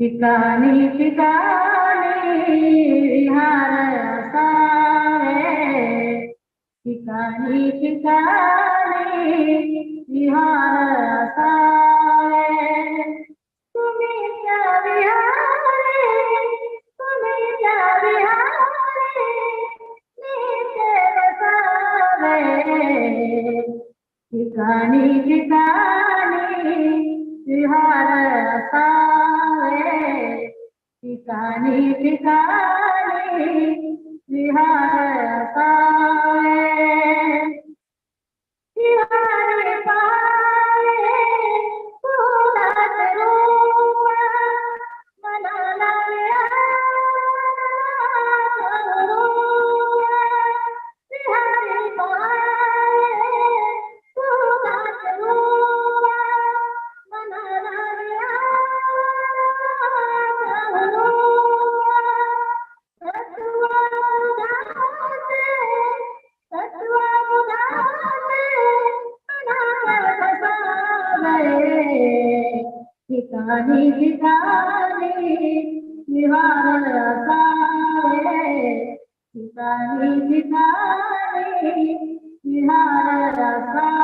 ठिकाणी ठिकाणी विहार असावे ठिकाणी ठिकाणी विहार असावे तुम्ही त्या विहारे तुम्ही विहारे नीते बसावे ठिकाणी ठिकाणी विहार असावे ठिकाणी ಕಿತಾನಿ ಕಿತಾನೆ ನಿವಾರಣ ಸಾರೆ ಕಿತಾನಿ ಕಿತಾನೆ ನಿವಾರಣ ಸಾರೆ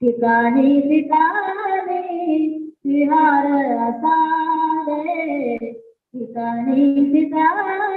ठिकाणी ठिकाणी विहार असावे ठिकाणी ठिकाणी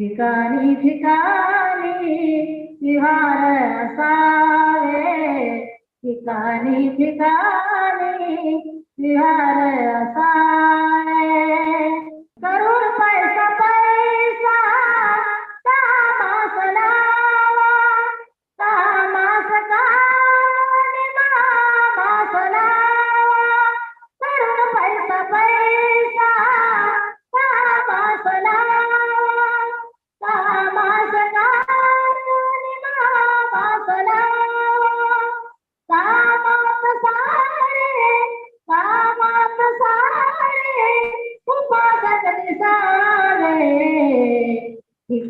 ठिकाणी ठिकाणी विहार असावे. ठिकाणी ठिकाणी विहार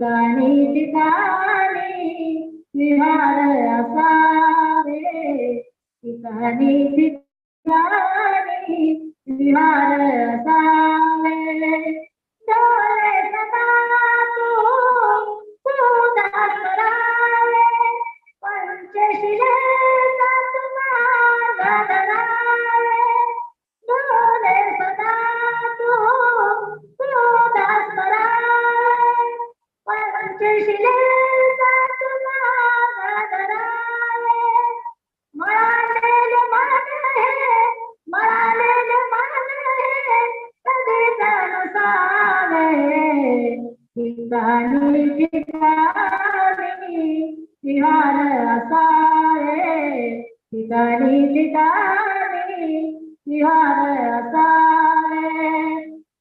ठिकाणी ठिकाणी विहार असावे. ठिकाणी ठिकाणी विहार असावे. डोळे सदा तू उदास करावे पंचशिलेचा ठिकाणी ठिकाणी विहार असावे ठिकाणी ठिकाणी विहार असावे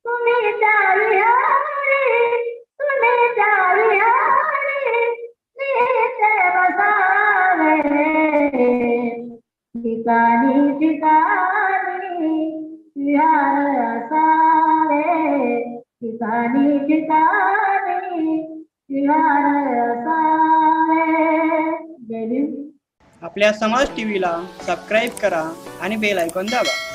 तुम्ही त्या विहारी तुम्ही त्या विहारी नीते बसावे। ठिकाणी ठिकाणी विहार असावे ठिकाणी ठिकाणी आपल्या समाज टीव्हीला सबस्क्राईब करा आणि बेल आयकॉन दाबा.